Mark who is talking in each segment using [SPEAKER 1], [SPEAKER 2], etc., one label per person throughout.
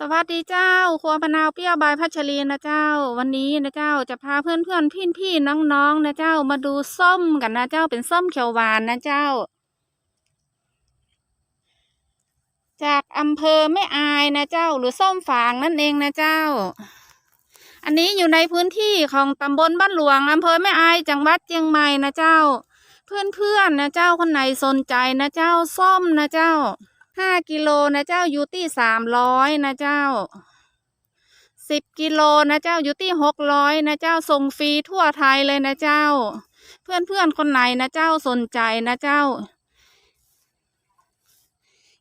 [SPEAKER 1] สวัสดีเจ้า ครัวมะนาวเปรี้ยวบายพัชรีนะเจ้า วันนี้นะเจ้าจะพาเพื่อนเพื่อนพี่พี่น้องๆนะเจ้ามาดูส้มกันนะเจ้าเป็นส้มเขียวหวานนะเจ้า จากอำเภอแม่อายนะเจ้า หรือส้มฝางนั่นเองนะเจ้า อันนี้อยู่ในพื้นที่ของตำบลบ้านหลวงอำเภอแม่อายจังหวัดเชียงใหม่นะเจ้า เพื่อนเพื่อนๆนะเจ้าคนไหนสนใจนะเจ้าส้มนะเจ้า ห้ากิโลนะเจ้าอยู่ที่สามร้อยนะเจ้าสิบกิโลนะเจ้าอยู่ที่หกร้อยนะเจ้าส่งฟรีทั่วไทยเลยนะเจ้า เพื่อนเพื่อนคนไหนนะเจ้าสนใจนะเจ้า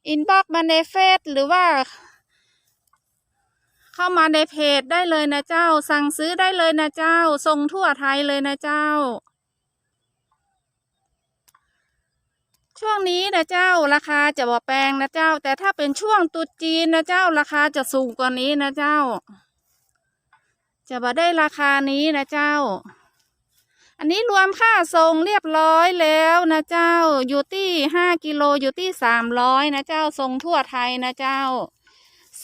[SPEAKER 1] อินบ็อกมาในเฟซหรือว่า เข้ามาในเพจได้เลยนะเจ้า สั่งซื้อได้เลยนะเจ้าส่งทั่วไทยเลยนะเจ้า ช่วงนี้นะเจ้าราคาจะบ่แพงนะเจ้า แต่ถ้าเป็นช่วงตรุษจีนนะเจ้าราคาจะสูงกว่านี้นะเจ้า จะบ่ได้ราคานี้นะเจ้า อันนี้รวมค่าส่งเรียบร้อยแล้วนะเจ้า อยู่ที่ห้ากิโลอยู่ที่สามร้อยนะเจ้าส่งทั่วไทยนะเจ้า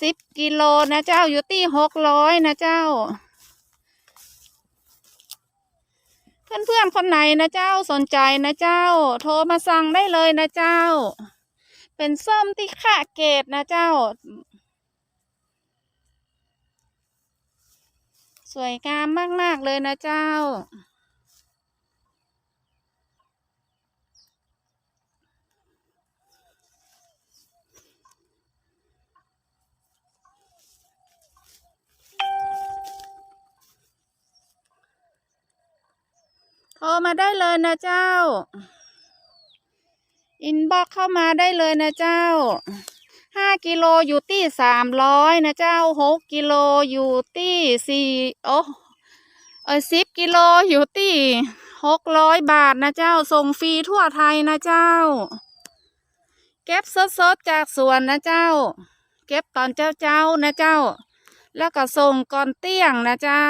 [SPEAKER 1] สิบกิโลนะเจ้าอยู่ที่หกร้อยนะเจ้า เพื่อนๆคนไหนนะเจ้าสนใจนะเจ้า โทรมาสั่งได้เลยนะเจ้า เป็นส้มที่ค่าเกตนะเจ้า สวยงามมากๆเลยนะเจ้า โทรมาได้เลยนะเจ้า อินบ็อกเข้ามาได้เลยนะเจ้าห้ากิโลอยู่ที่สามร้อยนะเจ้าหกกิโลอยู่ที่สี่โอ้เออสิบกิโลอยู่ที่หกร้อยบาทนะเจ้า ส่งฟรีทั่วไทยนะเจ้า เก็บสดๆจากสวนนะเจ้า เก็บตอนเจ้าๆนะเจ้า แล้วก็ส่งก่อนเตี้ยงนะเจ้า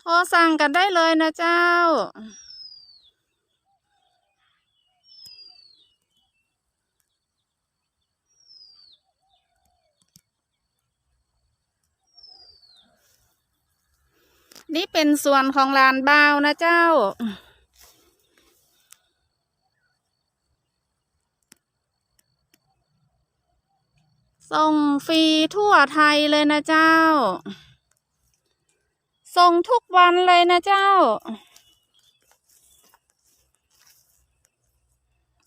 [SPEAKER 1] โทรสั่งกันได้เลยนะเจ้า นี่เป็นส่วนของลานบาวนะเจ้าส่งฟรีทั่วไทยเลยนะเจ้า ส่งทุกวันเลยนะเจ้า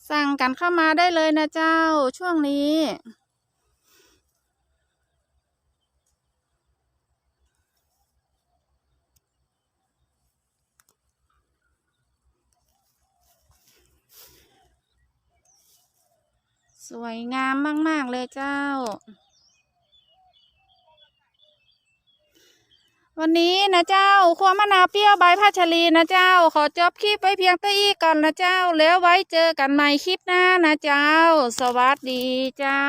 [SPEAKER 1] สั่งกันเข้ามาได้เลยนะเจ้า ช่วงนี้ สวยงามมาก ๆ เลยเจ้า วันนี้นะเจ้าครัวมะนาวเปรี้ยวใบพัชรีนะเจ้า ขอจบคลิปไว้เพียงเต้อี้ก่อนนะเจ้า แล้วไว้เจอกันใหม่คลิปหน้านะเจ้า สวัสดีเจ้า